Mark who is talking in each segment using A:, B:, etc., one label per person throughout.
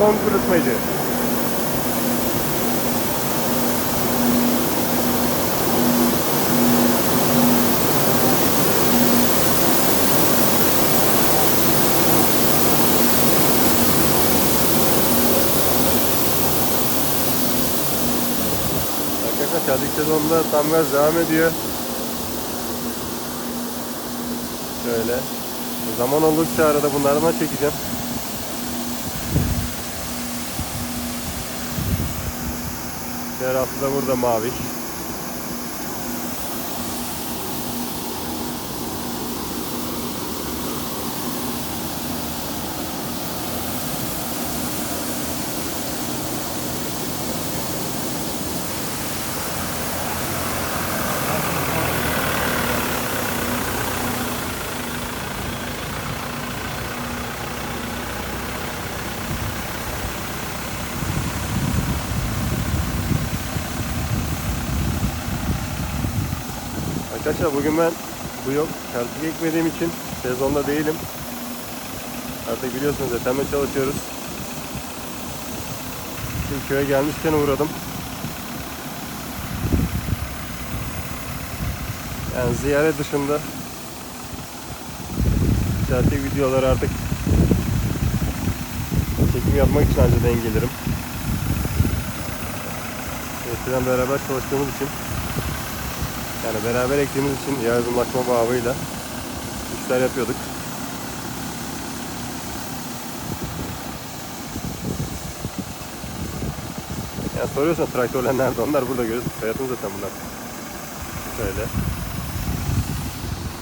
A: son kurutmacı. Arkadaşlar çadık sezonunda tam gaz devam ediyor. Şöyle. Zaman oldukça arada bunlardan çekeceğim. Diğer hafta da burada mavi. Arkadaşlar bugün ben bu yok kartı ekmediğim için sezonda değilim. Artık biliyorsunuz etemle çalışıyoruz. Şimdi köye gelmişken uğradım. Yani ziyaret dışında Celtic videoları artık çekim yapmak için ancak denk gelirim. Eskiden beraber çalıştığımız için yani beraber ektiğimiz için yardımlaşma bağıyla işler yapıyorduk. Ya soruyorsan traktörler nerede? Onlar burada görüyorsun. Hayatım zaten bunlar. Şöyle.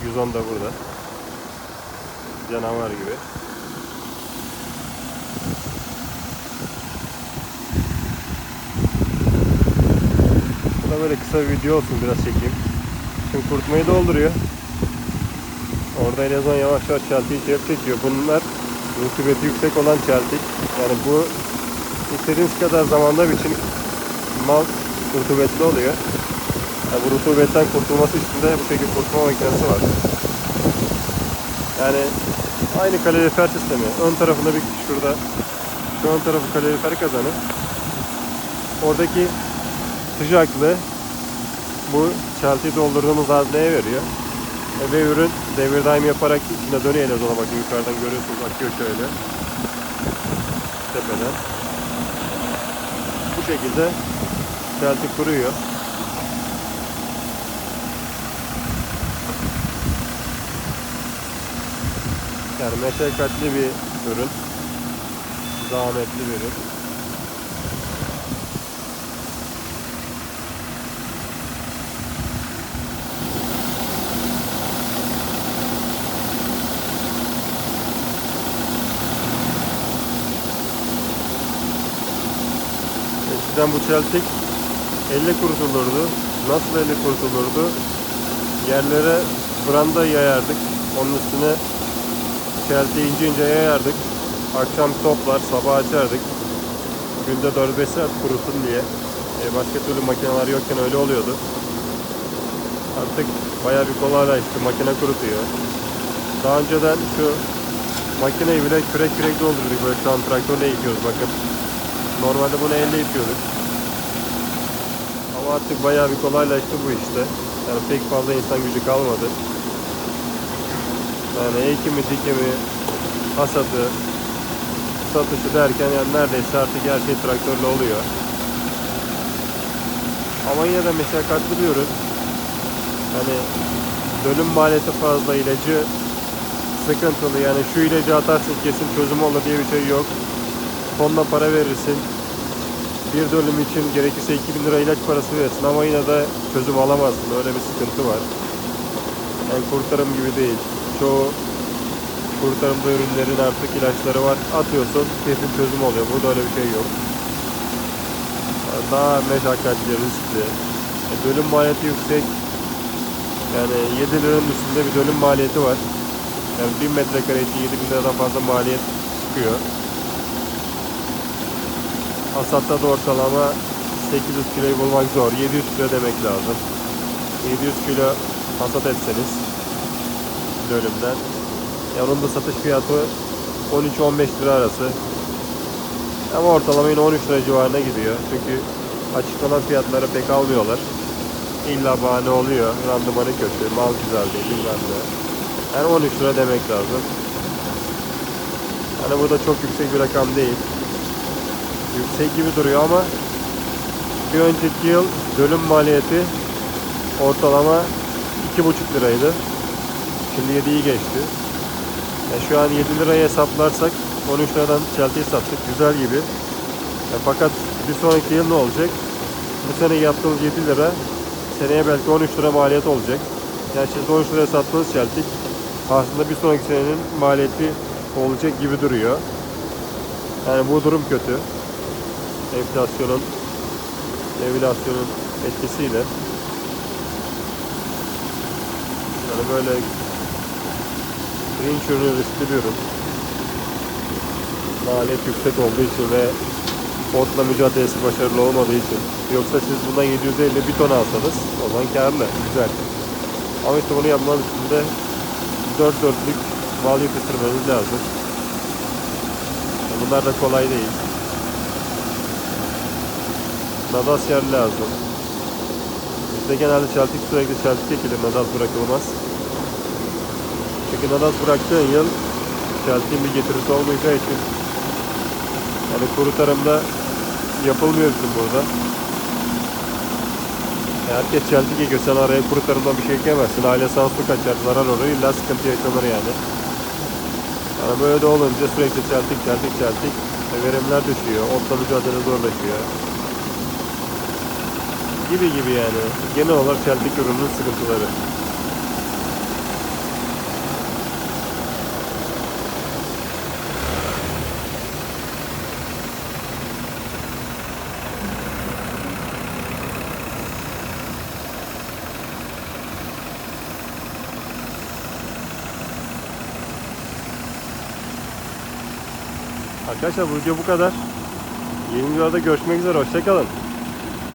A: 110 da burada. Canavar gibi. Bu da böyle kısa bir video olsun biraz çekeyim. Şimdi kurutmayı dolduruyor. Orada Elazığ yavaş yavaş çeltiği içeri çekiyor. Bunlar rutubeti yüksek olan çeltik. Yani bu istediğiniz kadar zamanda biçin mal rutubetli oluyor. Yani bu rutubetten kurtulması için de bu şekilde kurutma makinesi var. Yani aynı kalorifer sistemi. Ön tarafında bir şurada şu ön tarafı kalorifer kazanı. Oradaki sıcaklığı bu çeltiyi doldurduğumuz hazneye veriyor. E, Ve ürün devir daim yaparak içine dönüyor elazona bakın yukarıdan görüyorsunuz akıyor şöyle. Tepeden. Bu şekilde çeltik kuruyor. Yani meşakkatli bir ürün. Zahmetli bir ürün. Eskiden bu çeltik elle kurutulurdu. Nasıl elle kurutulurdu? Yerlere branda yayardık. Onun üstüne çeltiği ince ince yayardık. Akşam toplar, sabah açardık. Günde 4-5 saat kurutun diye. E, başka türlü makineler yokken öyle oluyordu. Artık bayağı bir kolaylaştı. Makine kurutuyor. Daha önceden şu makineyi bile kürek kürek doldurduk. Böyle şu an traktörle yıkıyoruz bakın. Normalde bunu elle yapıyorduk. Ama artık bayağı bir kolaylaştı bu işte. Yani pek fazla insan gücü kalmadı. Yani ekimi, dikimi, hasatı, satışı derken yani neredeyse artık her şey traktörle oluyor. Ama yine de meşakkatli ürün. Hani dönüm maliyeti fazla, ilacı sıkıntılı. Yani şu ilacı atarsın kesin çözüm olur diye bir şey yok. Tonla para verirsin. Bir dönüm için gerekirse 2000 lira ilaç parası verirsin ama yine de çözüm alamazsın. Öyle bir sıkıntı var. Yani kurtarım gibi değil. Çoğu kurtarımda ürünlerin artık ilaçları var. Atıyorsun kesin çözüm oluyor. Burada öyle bir şey yok. Daha meşakkatli, riskli. E, dönüm maliyeti yüksek. Yani 7 liranın üstünde bir dönüm maliyeti var. Yani 1000 metrekare için 7 bin liradan fazla maliyet çıkıyor. Hasatta da ortalama 800 kiloyu bulmak zor. 700 kilo demek lazım. 700 kilo hasat etseniz dönümden. Ya onun da satış fiyatı 13-15 lira arası. Ama ortalama yine 13 lira civarına gidiyor. Çünkü açıklanan fiyatlara pek almıyorlar. İlla bahane oluyor. Randımanı kötü, mal güzel değil bilmem ne. Yani 13 lira demek lazım. Hani bu da çok yüksek bir rakam değil. Yüksek gibi duruyor ama bir önceki yıl bölüm maliyeti ortalama 2,5 liraydı. Şimdi 7'yi geçti. Ya şu an 7 liraya hesaplarsak 13 liradan çeltiyi sattık. Güzel gibi. Ya fakat bir sonraki yıl ne olacak? Bu sene yaptığımız 7 lira seneye belki 13 lira maliyet olacak. Yani şimdi 13 liraya sattığımız çeltik aslında bir sonraki senenin maliyeti olacak gibi duruyor. Yani bu durum kötü. Enflasyonun, devülasyonun etkisiyle. Yani böyle pirinç ürünü riskli bir ürün. Maliyet yüksek olduğu için ve otla mücadelesi başarılı olmadığı için. Yoksa siz bundan 750 bir ton alsanız o zaman karlı, güzel. Ama işte bunu yapmanız için de 4 dörtlük mal yetiştirmeniz lazım. Bunlar da kolay değil. Nadas yer lazım. Bizde genelde çeltik sürekli çeltik ekilir, nadas bırakılmaz. Çünkü nadas bıraktığın yıl çeltiğin bir getirisi olmayacağı için yani kuru tarımda yapılmıyor bizim burada. Ya Herkes çeltik ekiyor, sen araya kuru tarımdan bir şey ekemezsin. Aile sanslı kaçar, zarar olur, illa sıkıntı yaşanır yani. Yani böyle de olunca sürekli çeltik, çeltik, çeltik. E, verimler düşüyor, otla mücadele zorlaşıyor. Gibi gibi yani. Genel olarak çeltik ürünün sıkıntıları. Arkadaşlar bu video bu kadar. Yeni videoda görüşmek üzere. Hoşçakalın.